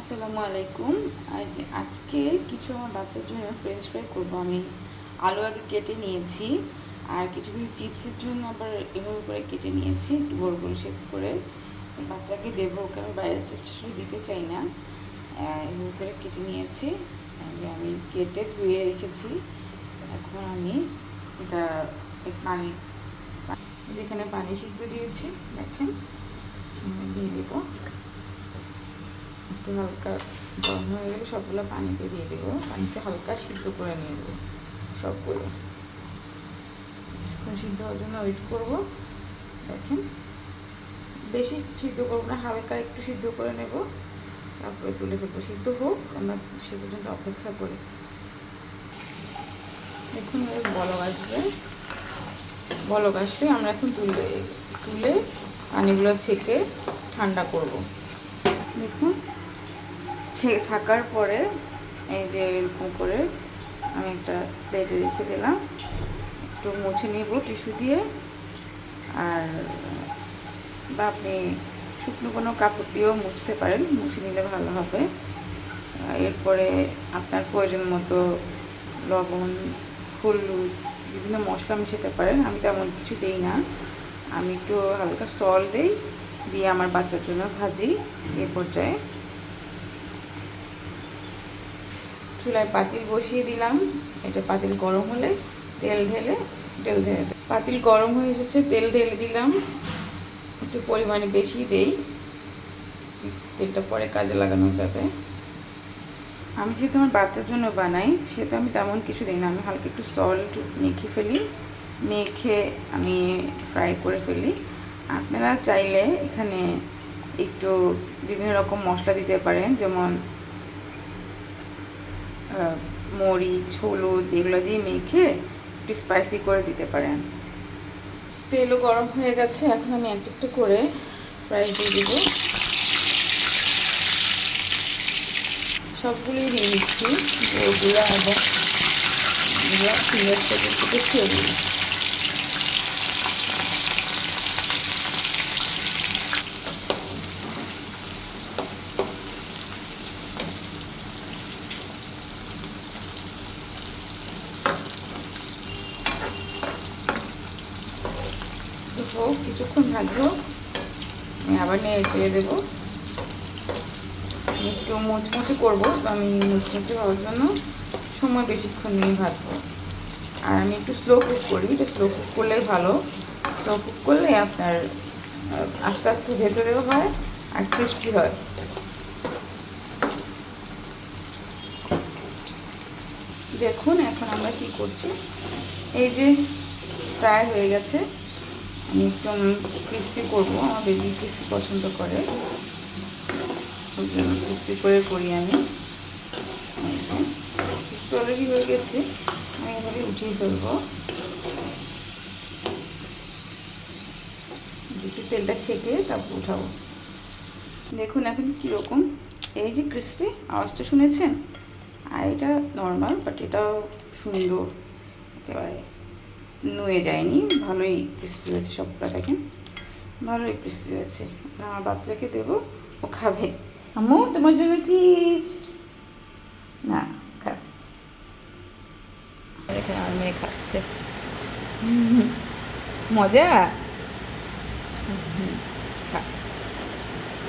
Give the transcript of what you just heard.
আসসালামু আলাইকুম। আজ, আজকে কিছু আমার বাচ্চার জন্য ফ্রেঞ্চ ফ্রাই করব। আমি আলু আগে কেটে নিয়েছি, আর কিছু কিছু চিপসের জন্য আবার এভাবে করে কেটে নিয়েছি, একটু বড় বড় শেপ করে। বাচ্চাকে দেবো ওকে আমি বাইরের চিপস দিতে চাই না। এভাবে করে কেটে নিয়েছি। আমি কেটে ধুয়ে রেখেছি। এখন আমি এটা পানি, যেখানে পানি সিদ্ধ দিয়েছি, দেখেন দিয়ে দেবো। একটু হালকা গরম হয়ে গেলে সবগুলো পানিতে দিয়ে দেবো। পানিতে হালকা সিদ্ধ করে নিয়ে দেবো সবগুলো। সিদ্ধ হওয়ার জন্য ওয়েট করব। দেখেন। বেশি সিদ্ধ করব না, হালকা একটু সিদ্ধ করে নেব। তারপরে তুলে ফেলব। সিদ্ধ হোক, আমরা সে পর্যন্ত অপেক্ষা করি। এখন বলক আসবে। বলক আসলে আমরা এখন তুলে তুলে পানিগুলো ছেঁকে ঠান্ডা করব। দেখুন। ছাকার পরে এই যে এরকম করে আমি একটা প্লেটে রেখে দিলাম। একটু মুছে নিব টিস্যু দিয়ে। আর বা আপনি শুকনো কোনো কাপড় দিয়েও মুছতে পারেন, মুছে নিলে ভালো হবে। এরপরে আপনার প্রয়োজন মতো লবণ, হলুদ, বিভিন্ন মশলা মিশাতে পারেন। আমি তেমন কিছু দিই না। আমি একটু হালকা সল দিই, দিয়ে আমার বাচ্চার জন্য ভাজি এ পর্যায়ে। চুলায় পাতিল বসিয়ে দিলাম। এটা পাতিল গরম হলে তেল ঢেলে তেল ঢেলে পাতিল গরম হয়ে এসেছে, তেল ঢেলে দিলাম। একটু পরিমাণে বেশি দেই। তেলটা পরে কাজে লাগানো যাবে। আমি যেহেতু আমার বাচ্চার জন্য বানাই, সেহেতু আমি তেমন কিছু দিই না। আমি হালকা একটু সল্ট মেখে ফেলি। মেখে আমি ফ্রাই করে ফেলি। আপনারা চাইলে এখানে একটু বিভিন্ন রকম মশলা দিতে পারেন। যেমন মরিচ হলুদ এগুলো দিয়ে মেখে একটু স্পাইসি করে দিতে পারেন। তেলও গরম হয়ে গেছে, এখন আমি এক একটু করে ফ্রাই দিয়ে দেবো। সবগুলোই দিয়ে দিচ্ছি এবং এগুলো দিই তো হোক কিছুক্ষণ ভাজবো আবার নিয়ে চেয়ে দেবো। একটু মুচমুচে করব, তো আমি মুচমুচে হওয়ার জন্য সময় বেশিক্ষণ নিয়ে ভাজবো। আর আমি একটু স্লো কুক করি এটা স্লো কুক করলেই ভালো। স্লো কুক করলে আপনার আস্তে আস্তে ভেতরেও হয় আর ক্রিস্পি হয়। দেখুন এখন আমরা কি করছি। এই যে ফ্রাই হয়ে গেছে। আমি একদম ক্রিস্পি করব। আমার বেবি ক্রিস্পি পছন্দ করে। ক্রিস্পি করে করি আমি। ক্রিস্পি অলরেডি হয়ে গেছে। আমি এভাবে উঠিয়ে ফেলব। একটু তেলটা ছেঁকে তারপর উঠাবো। দেখুন এখন কীরকম। এই যে ক্রিস্পি আওয়াজটা শুনেছেন? আর এটা নর্মাল বাট এটাও সুন্দর। একেবারে। নুয়ে যায়নি। ভালোই ক্রিস্পি হয়েছে সবটা দেখেন। ভালোই ক্রিস্পি হয়েছে। আমার বাচ্চাকে দেবো, ও খাবে। আম্মু, তোমার জন্য চিপস না মেয়ে খাচ্ছে। মজা।